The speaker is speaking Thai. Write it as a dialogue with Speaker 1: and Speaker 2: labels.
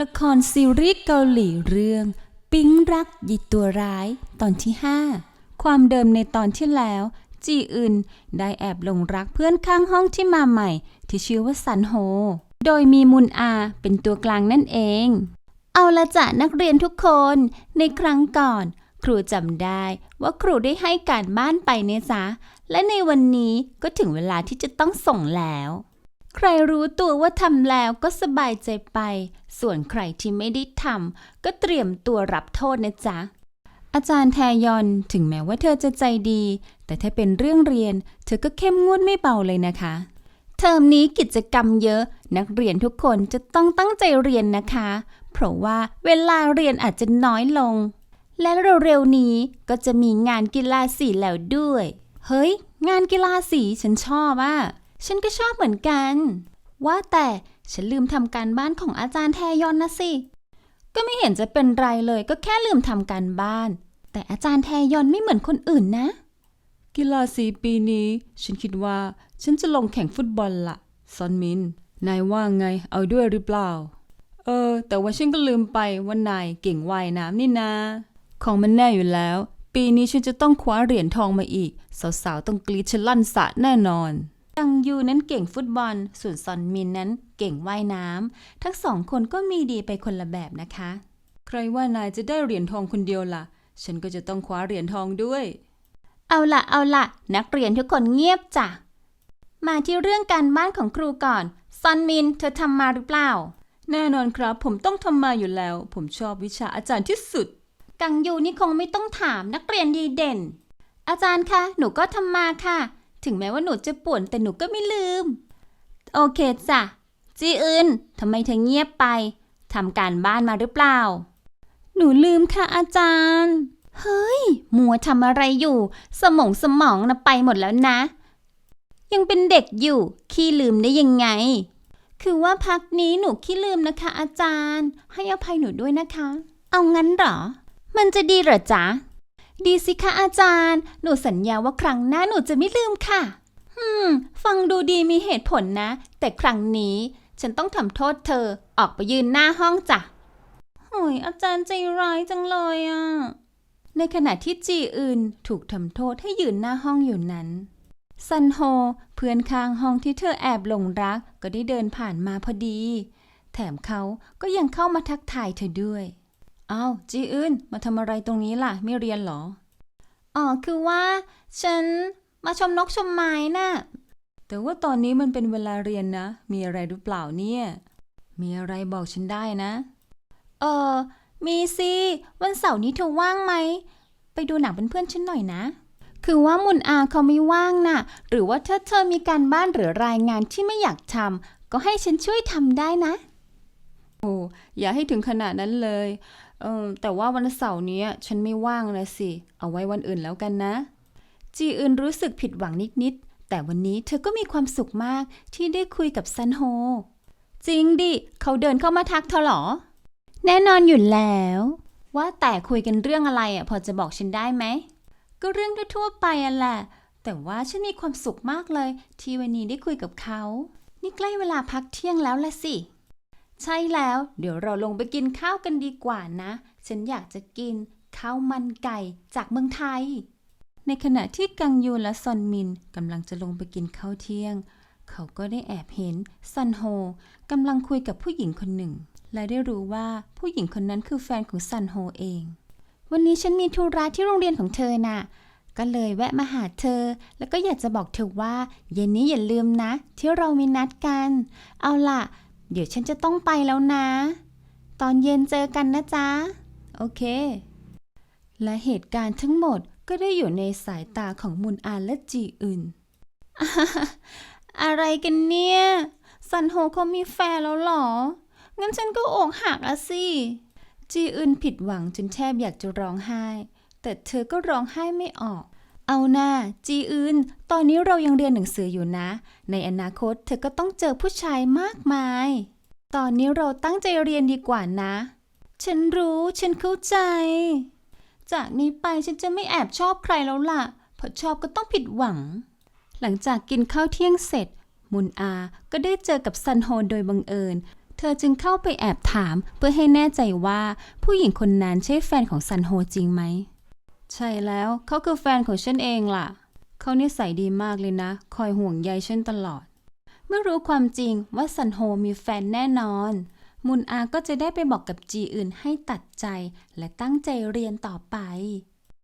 Speaker 1: ละครซีรีส์เกาหลีเรื่อง ปิ๊งรักยิตัวร้าย ตอนที่ 5 ความเดิมในตอนที่แล้ว จีอึนได้แอบหลงรักเพื่อนข้างห้องที่มาใหม่ ที่ชื่อว่าซันโฮ โดยมีมุนอาเป็นตัวกลางนั่นเอง เอาละจ้ะนักเรียนทุกคน ในครั้งก่อน ครูจำได้ว่าครูได้ให้การบ้านไปเนี่ยจ๊ะและในวันนี้ก็ถึงเวลาที่จะต้องส่งแล้ว ใครรู้ตัวว่าทำแล้วก็สบายใจไป ส่วนใครที่ไม่ได้ทำก็เตรียมตัวรับโทษนะจ๊ะ อาจารย์แทยอนถึงแม้ว่าเธอจะใจดี แต่ถ้าเป็นเรื่องเรียน เธอก็เข้มงวดไม่เบาเลยนะคะ เทอมนี้กิจกรรมเยอะ นักเรียนทุกคนจะต้องตั้งใจเรียนนะคะ เพราะว่าเวลาเรียนอาจจะน้อยลง และเร็วๆนี้ก็จะมีงานกีฬาสีแล้วด้วย เฮ้ย งานกีฬาสีฉันชอบอะ ฉันก็ชอบเหมือนกัน ว่าแต่ฉันลืมทำการบ้านของอาจารย์แทยอนนะสิ ก็ไม่เห็นจะเป็นไรเลยก็แค่ลืมทำการบ้าน แต่อาจารย์แทยอนไม่เหมือนคนอื่นนะ กีฬาสีปีนี้ ฉันคิดว่าฉันจะลงแข่งฟุตบอลละซอนมิน นายว่าไงเอาด้วยหรือเปล่า เออ แต่ว่าฉันก็ลืมไปว่านายเก่งว่ายน้ำนี่นาของมันแน่อยู่แล้ว ปีนี้ฉันจะต้องคว้าเหรียญทองมาอีก สาวๆต้องกรีดฉันลั่นสะแน่นอน ตังยูนั้นเก่งฟุตบอล ส่วนซอนมินนั้นเก่งว่ายน้ำ ทั้งสองคนก็มีดีไปคนละแบบนะคะ ใครว่านายจะได้เหรียญทองคนเดียวล่ะ ฉันก็จะต้องคว้าเหรียญทองด้วย เอาละเอาละนักเรียนทุกคนเงียบจ้ะ มาที่เรื่องการบ้านของครูก่อน ซอนมินเธอทำมาหรือเปล่า แน่นอนครับ ผมต้องทำมาอยู่แล้ว ผมชอบวิชาอาจารย์ที่สุด กังยูนี่คงไม่ต้องถามนักเรียนดีเด่น อาจารย์คะ หนูก็ทำมาค่ะ ถึงแม้ว่าหนูจะป่วนแต่หนูก็ไม่ลืม โอเคจ้ะ จีอึนทำไมเธอเงียบไปทำการบ้านมาหรือเปล่า หนูลืมค่ะอาจารย์ เฮ้ย มัวทำอะไรอยู่ สมองสมองนะไปหมดแล้วนะ ยังเป็นเด็กอยู่ ขี้ลืมได้ยังไง คือว่าพักนี้หนูขี้ลืมนะคะ อาจารย์ ให้อภัยหนูด้วยนะคะ เอางั้นเหรอ มันจะดีเหรอจ๊ะ ดีสิคะอาจารย์ หนูสัญญาว่าครั้งหน้าหนูจะไม่ลืมค่ะ อืม ฟังดูดีมีเหตุผลนะ แต่ครั้งนี้ ฉันต้องทำโทษเธอ ออกไปยืนหน้าห้องจ้ะโอ้ยอาจารย์ใจร้ายจังเลยอะ ในขณะที่จีอื่นถูกทำโทษให้ยืนหน้าห้องอยู่นั้น ซันโฮ เพื่อนข้างห้องที่เธอแอบหลงรักก็ได้เดินผ่านมาพอดี แถมเขาก็ยังเข้ามาทักทายเธอด้วย อ้าวจีอื่นมาทำอะไรตรงนี้ล่ะ ไม่เรียนเหรอ อ๋อ คือว่า ฉันมาชมนกชมไม้น่ะ แต่ว่าตอนนี้มันเป็นเวลาเรียนนะ มีอะไรหรือเปล่าเนี่ย มีอะไรบอกฉันได้นะ เออ มีสิ วันเสาร์นี้เธอว่างไหม ไปดูหนังเป็นเพื่อนฉันหน่อยนะ คือว่ามุนอาเขาไม่ว่างน่ะ หรือว่าถ้าเธอมีการบ้านหรือรายงานที่ไม่อยากทำก็ให้ฉันช่วยทำได้นะ โอ้ อย่าให้ถึงขนาดนั้นเลย เออแต่ว่าวันเสาร์นี้ฉันไม่ว่างนะสิ เอาไว้วันอื่นแล้วกันนะ จีอื่นรู้สึกผิดหวังนิดๆ แต่วันนี้เธอก็มีความสุขมากที่ได้คุยกับซันโฮ จริงดิ เขาเดินเข้ามาทักเธอเหรอ แน่นอนอยู่แล้ว ว่าแต่คุยกันเรื่องอะไรอะพอจะบอกฉันได้ไหม ก็เรื่องทั่วไปอะแหละ แต่ว่าฉันมีความสุขมากเลย ที่วันนี้ได้คุยกับเขา นี่ใกล้เวลาพักเที่ยงแล้วละสิ ใช่แล้ว เดี๋ยวเราลงไปกินข้าวกันดีกว่านะ ฉันอยากจะกินข้าวมันไก่จากเมืองไทย ในขณะที่กังยูและซอนมินกำลังจะลงไปกินข้าวเที่ยง เขาก็ได้แอบเห็นซันโฮกำลังคุยกับผู้หญิงคนหนึ่ง และได้รู้ว่าผู้หญิงคนนั้นคือแฟนของซันโฮเอง วันนี้ฉันมีธุระที่โรงเรียนของเธอน่ะก็เลยแวะมาหาเธอ แล้วก็อยากจะบอกเธอว่า เย็นนี้อย่าลืมนะ ที่เรามีนัดกัน เอาล่ะ เดี๋ยวฉันจะต้องไปแล้วนะ ตอนเย็นเจอกันนะจ๊ะ โอเค และเหตุการณ์ทั้งหมดก็ได้อยู่ในสายตาของมุนอานและจีอื่นอะไรกันเนี่ย ซันโฮเขามีแฟนแล้วหรอ งั้นฉันก็อกหักอะสิ จีอึนผิดหวังจนแทบอยากจะร้องไห้ แต่เธอก็ร้องไห้ไม่ออก เอาหน้าจีอึนตอนนี้เรายังเรียนหนังสืออยู่นะ ในอนาคตเธอก็ต้องเจอผู้ชายมากมาย ตอนนี้เราตั้งใจเรียนดีกว่านะ ฉันรู้ฉันเข้าใจ จากนี้ไปฉันจะไม่แอบชอบใครแล้วล่ะเพราะชอบก็ต้องผิดหวัง หลังจากกินข้าวเที่ยงเสร็จ มุนอาก็ได้เจอกับซันโฮโดยบังเอิญ เธอจึงเข้าไปแอบถามเพื่อให้แน่ใจว่าผู้หญิงคนนั้นใช่แฟนของซันโฮจริงไหม ใช่แล้วเขาคือแฟนของฉันเองล่ะ เขานิสัยดีมากเลยนะ คอยห่วงใยฉันตลอด เมื่อรู้ความจริงว่าซันโฮมีแฟนแน่นอน มุนอาก็จะได้ไปบอกกับจีอื่นให้ตัดใจและตั้งใจเรียนต่อไป